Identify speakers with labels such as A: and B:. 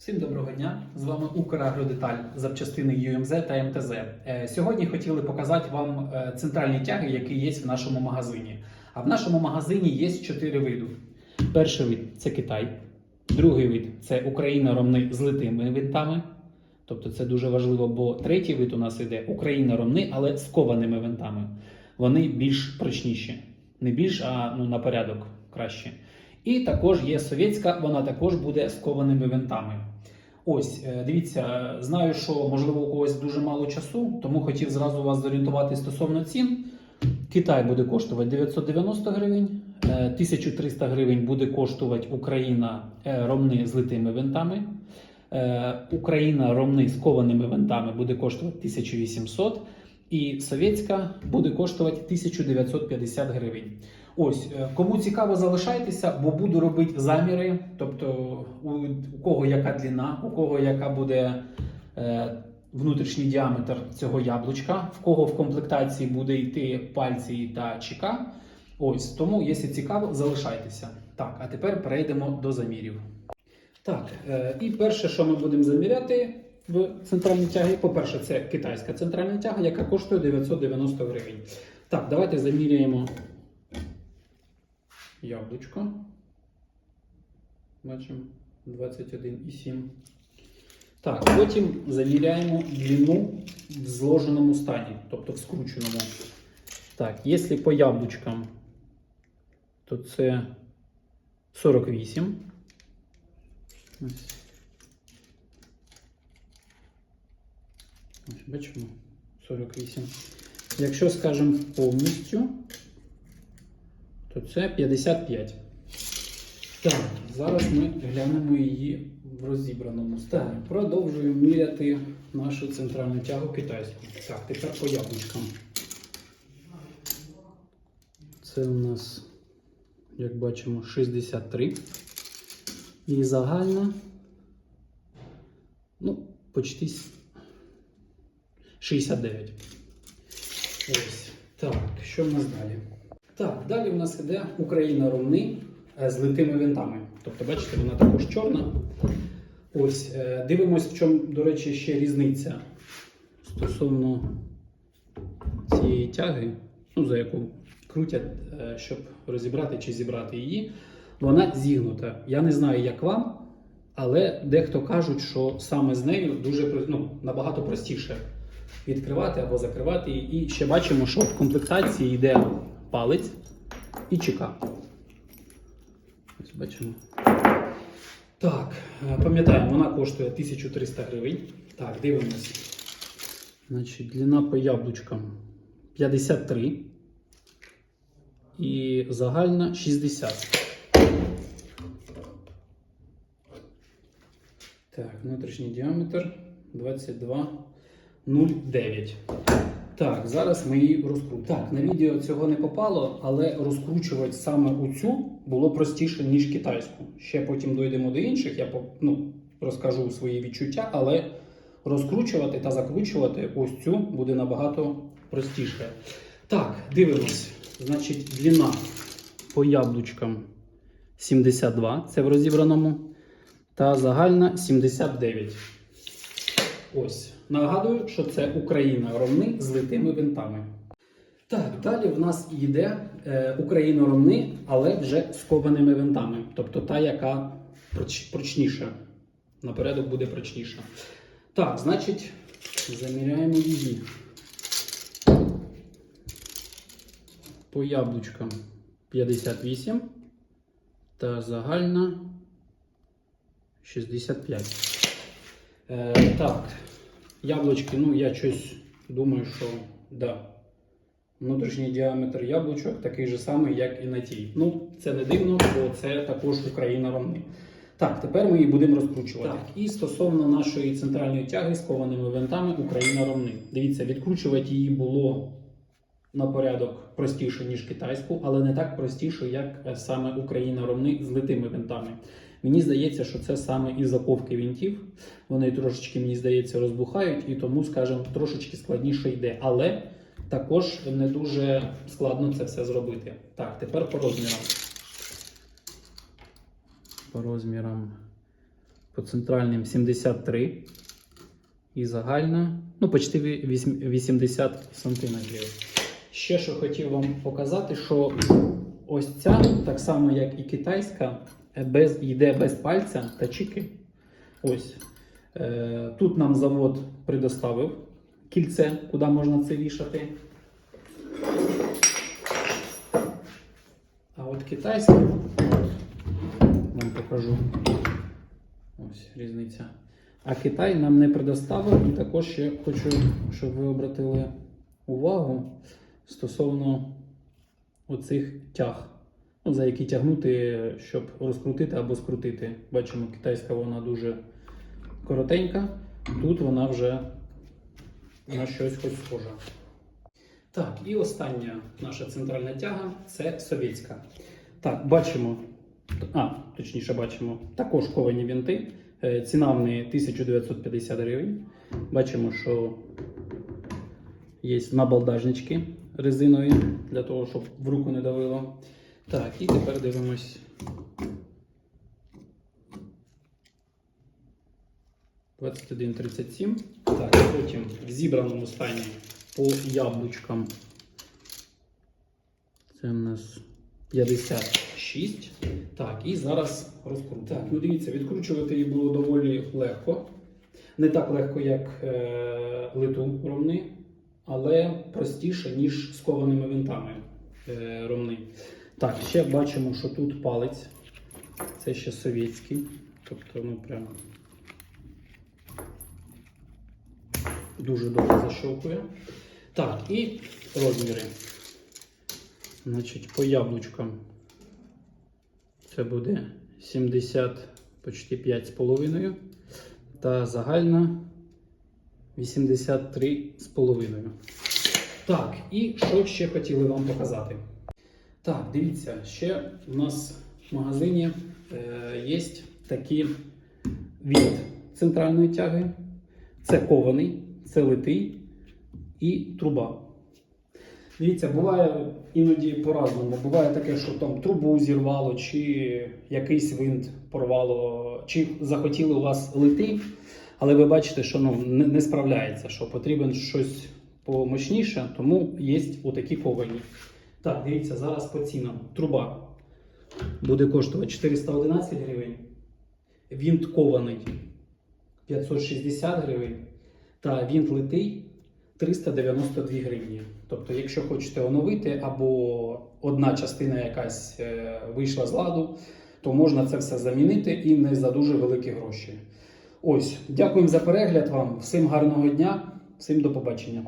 A: Всім доброго дня! З вами Украгродеталь запчастини UMZ та МТЗ. Е, Сьогодні хотіли показати вам е, центральні тяги, які є в нашому магазині. А в нашому магазині є чотири види. Перший вид це Китай, другий вид це Україна ромни з литими винтами. Тобто це дуже важливо, бо третій вид у нас іде Україна ромни, але з кованими винтами. Вони більш прочніші. Не більш, а ну, на порядок краще. І також є совєтська, вона також буде з кованими винтами. Ось, е, дивіться, знаю, що можливо у когось дуже мало часу, тому хотів зразу вас зорієнтувати стосовно цін. Китай буде коштувати 990 гривень, е, 1300 гривень буде коштувати Україна е, ромни з литими винтами. Е, Україна ромни з кованими винтами буде коштувати 1800 і совєтська буде коштувати 1950 гривень. Ось, е, кому цікаво, залишайтеся, бо буду робити заміри. Тобто, у, у кого яка длина, у кого яка буде е, внутрішній діаметр цього яблучка, в кого в комплектації буде йти пальці та чека. Ось, тому, якщо цікаво, залишайтеся. Так, а тепер перейдемо до замірів. Так, е, і перше, що ми будемо заміряти в центральній тягі, по-перше, це китайська центральна тяга, яка коштує 990 гривень. Так, давайте заміряємо яблучко. Бачимо 21,7. Так, потім заміряємо длину в зложеному стані, тобто в скрученому. Так, якщо по яблучкам, то це 48. Ось. Ось, бачимо 48. Якщо скажемо повністю, то це 55. Так, зараз ми глянемо її в розібраному стані. Продовжуємо міряти нашу центральну тягу китайську. Так, тепер по яблучкам. Це у нас, як бачимо, 63. І загальна, ну, почти 69. Ось. Так, що в нас далі? Так, далі в нас іде Україна ровни е, з литими винтами. Тобто, бачите, вона також чорна. Ось, е, дивимось, в чому, до речі, ще різниця стосовно цієї тяги, ну, за яку крутять, е, щоб розібрати чи зібрати її. Вона зігнута. Я не знаю, як вам, але дехто кажуть, що саме з нею дуже ну, набагато простіше відкривати або закривати. І ще бачимо, що в комплектації йде палець і чека. Ось бачимо. Так, е, пам'ятаємо, вона коштує 1300 гривень. Так, дивимося. Значить, длина по яблучкам 53 і загальна 60. Так, внутрішній діаметр 22,09. Так, зараз ми її розкрутимо. Так, на відео цього не попало, але розкручувати саме оцю було простіше, ніж китайську. Ще потім дійдемо до інших, я ну, розкажу свої відчуття, але розкручувати та закручувати ось цю буде набагато простіше. Так, дивимось. Значить, длина по яблучкам 72, це в розібраному, та загальна 79. Ось. Нагадую, що це Україна ровни з литими винтами. Так, далі в нас йде е, Україна ровни, але вже з кованими винтами. Тобто та, яка проч- прочніша. На порядок буде прочніша. Так, значить, заміряємо її. По яблучкам 58 та загальна 65. Е, так, яблучки, ну я щось думаю, що да. Внутрішній діаметр яблучок такий же самий, як і на тій. Ну, це не дивно, бо це також Україна ровни. Так, тепер ми її будемо розкручувати. Так, і стосовно нашої центральної тяги з кованими винтами Україна ровни. Дивіться, відкручувати її було на порядок простіше, ніж китайську, але не так простіше, як е, саме Україна ровни з литими винтами. Мені здається, що це саме із заковки вінтів. Вони трошечки, мені здається, розбухають, і тому, скажімо, трошечки складніше йде. Але також не дуже складно це все зробити. Так, тепер по розмірам. По розмірам по центральним 73 і загальна, ну, почти 80 сантиметрів. Ще що хотів вам показати, що ось ця, так само як і китайська, без, йде без пальця та чіки. Ось. Е, тут нам завод предоставив кільце, куди можна це вішати. А от китайська, вам покажу. Ось різниця. А Китай нам не предоставив. І також ще хочу, щоб ви обратили увагу стосовно оцих тяг, за які тягнути, щоб розкрутити або скрутити. Бачимо, китайська вона дуже коротенька. Тут вона вже на щось хоч схожа. Так, і остання наша центральна тяга це совєтська. Так, бачимо. А, точніше, бачимо також ковані вінти. Е, Ціна в неї 1950 гривень. Бачимо, що є набалдажнички резинові для того, щоб в руку не давило. Так, і тепер дивимось. «21.37». Так, потім в зібраному стані по яблучкам. Це у нас 56. Так, і зараз розкрутимо. Так, ну дивіться, відкручувати її було доволі легко. Не так легко, як е, литу ромни, але простіше, ніж з кованими винтами е, ромни. Так, ще бачимо, що тут палець. Це ще совєтський. Тобто, ну прям дуже добре защелкує. Так, і розміри. Значить, по яблучкам це буде 70 почти 5,5 та загальна 83,5. Так, і що ще хотіли вам показати? Так, дивіться, ще у нас в магазині е, є такі від центральної тяги. Це кований, це литий і труба. Дивіться, буває іноді по-разному. Буває таке, що там трубу зірвало, чи якийсь винт порвало, чи захотіли у вас лити, але ви бачите, що ну, не, не справляється, що потрібен щось помощніше, тому є отакі ковані. Так, дивіться, зараз по цінам. Труба буде коштувати 411 гривень. Вінт кований 560 гривень. Та вінт литий 392 гривні. Тобто, якщо хочете оновити, або одна частина якась е, вийшла з ладу, то можна це все замінити і не за дуже великі гроші. Ось, дякуємо за перегляд вам. Всім гарного дня, всім до побачення.